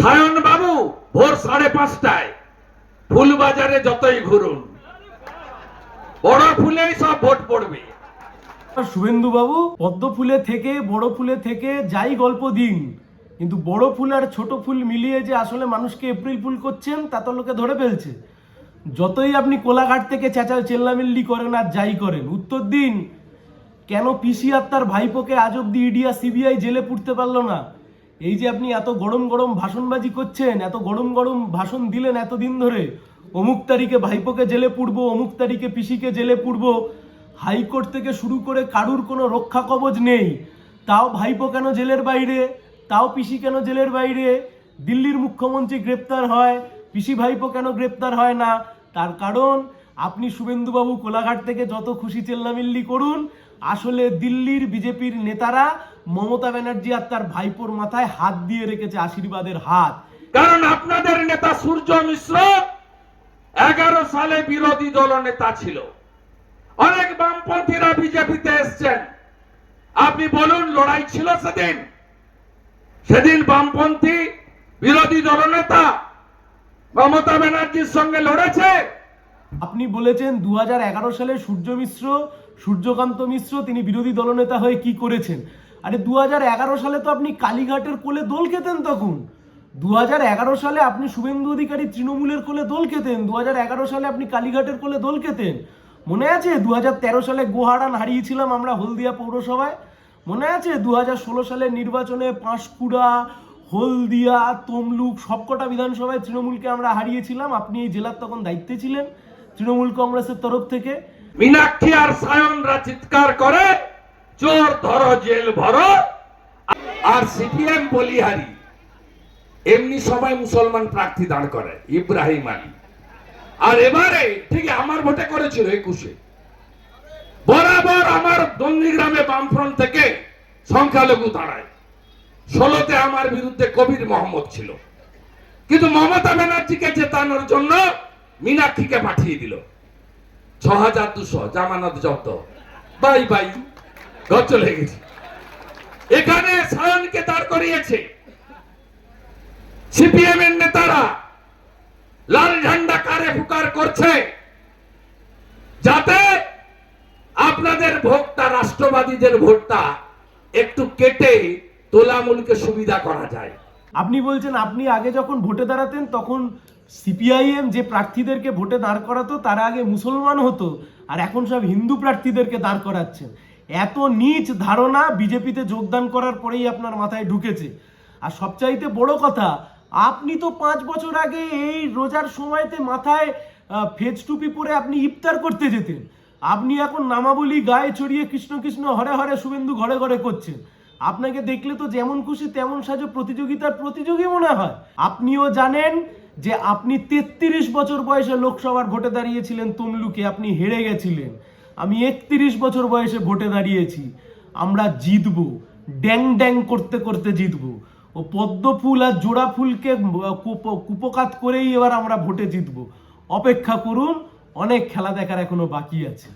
সায়ন বাবু, ভোর সাড়ে পাঁচটায়। ফুলবাজারে যতই ঘুরুন, বড় ফুলেই সব ভোট পড়বে। শুভেন্দু বাবু, পদ্ম ফুলে থেকে, বড় ফুলে থেকে যাই গল্প দিন, কিন্তু বড় ফুল আর ছোট ফুল মিলিয়ে যে আসলে মানুষকে এপ্রিল ফুল করছেন, তা তো লোকে ধরে ফেলছে। যতই আপনি কোলাঘাট থেকে চেঁচা চেল্লামিল্লি করেন আর যাই করেন, উত্তর দিন, কেন পিসি আর তার ভাইপোকে আজ অব্দি ইডিয়া সিবিআই জেলে পুড়তে পারল না? এই যে আপনি এত গরম গরম ভাষণবাজি করছেন, এত গরম গরম ভাষণ দিলেন এতদিন ধরে, অমুক তারিখে ভাইপোকে জেলে পুড়বো, অমুক তারিখে পিসিকে জেলে পুড়বো, হাইকোর্ট থেকে শুরু করে কারুর কোনো রক্ষা কবচ নেই, তাও ভাইপো কেন জেলের বাইরে, তাও পিসি কেন জেলের বাইরে, দিল্লির মুখ্যমন্ত্রী গ্রেপ্তার হয়, পিসি ভাইপো কেন গ্রেপ্তার হয় না, তার কারণ আপনি শুভেন্দুবাবু কোলাঘাট থেকে যত খুশি চেল্লামিল্লি করুন আসলে দিল্লির বিজেপির নেতারা মমতা ব্যানার্জি আর তার ভাইপোর মাথায় হাত দিয়ে রেখেছে আশীর্বাদের হাত। কারণ আপনাদের নেতা সূর্য মিশ্র এগারো সালে বিরোধী দল নেতা ছিল। অনেক বামপন্থীরা বিজেপিতে এসছেন। আপনি বলুন, লড়াই ছিল সেদিন? সেদিন বামপন্থী বিরোধী দলনেতা মমতা ব্যানার্জির সঙ্গে লড়েছে? আপনি বলেছেন দু হাজার এগারো সালে সূর্য মিশ্র, সূর্যকান্ত মিশ্র, তিনি বিরোধী দলনেতা হয়ে কি করেছেন? আরে দু হাজার এগারো সালে তো আপনি কালীঘাটের কোলে দোল খেতেন তখন। দু হাজার এগারো সালে আপনি শুভেন্দু অধিকারী তৃণমূলের কোলে দোল খেতেন। দু হাজার এগারো সালে আপনি কালীঘাটের কোলে দোল খেতেন। মনে আছে দু হাজার তেরো সালে গোহারান হারিয়েছিলাম আমরা হলদিয়া পৌরসভায়? মনে আছে দু হাজার ষোলো সালের নির্বাচনে পাঁশকুড়া, হলদিয়া, তমলুক সবকটা বিধানসভায় তৃণমূলকে আমরা হারিয়েছিলাম? আপনি এই জেলার তখন দায়িত্বে ছিলেন। তৃণমূল কংগ্রেসের তরফ থেকে। মীনাক্ষী আর সায়নরা চিৎকার করে চোর ধরো, জেল ভরো। আর সিপিএম বলিহারি, এমনি সবাই মুসলমান প্রার্থী দাঁড় করে ইব্রাহিম আলী। আর এবারে, ঠিক আমার ভোটে করেছিল একুশে। বরাবর আমার দন্দিগ্রামে বামফ্রন্ট থেকে সংখ্যালঘু দাঁড়ায়। ষোলোতে আমার বিরুদ্ধে কবির মোহাম্মদ ছিল। কিন্তু মমতা ব্যানার্জিকে জেতানোর জন্য মীনাক্ষীকে পাঠিয়ে দিল। ছ হাজার দুশো, জামানত জব্দ। বাই বাই, ঘর চলে গেছে। এখানে সায়নকে দাঁড় করিয়েছে। সিপিএম এর নেতারা লাল ঝান্ডা কারে ফুকার করছে। যাতে আপনাদের ভোটটা, রাষ্ট্রবাদীদের ভোটটা একটু কেটে তোলামূলকে সুবিধা করা যায়। আপনি বলছেন, আপনি আগে যখন ভোটে দাঁড়াতেন, তখন সিপিআইএম যে প্রার্থীদেরকে ভোটে দাঁড় করাতো, তারা আগে মুসলমান হতো, আর এখন সব হিন্দু প্রার্থীদেরকে দাঁড় করাচ্ছেন। এত নিচ ধারণা বিজেপিতে যোগদান করার পরেই আপনার মাথায় ঢুকেছে। আর সবচাইতে বড় কথা, আপনি তো পাঁচ বছর আগে এই রোজার সময়তে মাথায় ফেজ টুপি পরে আপনি ইফতার করতে যেতেন। আপনি এখন নামাবলি গায়ে চড়িয়ে কৃষ্ণ কৃষ্ণ হরে হরে শুভেন্দু ঘরে ঘরে করছেন। আপনাকে দেখলে তো যেমন খুশি তেমন সাজো প্রতিযোগিতার প্রতিযোগী মনে হয়। আপনিও জানেন যে আপনি তেত্রিশ বছর বয়সে লোকসভার ভোটে দাঁড়িয়েছিলেন, তমলুকে আপনি হেরে গেছিলেন। আমি একত্রিশ বছর বয়সে ভোটে দাঁড়িয়েছি। আমরা জিতবো। ড্যাং ড্যাং করতে করতে জিতবো। ও পদ্ম ফুল আর জোড়া ফুলকে কুপকাত করেই এবার আমরা ভোটে জিতবো। অপেক্ষা করুন, অনেক খেলা দেখার এখনও বাকি আছে।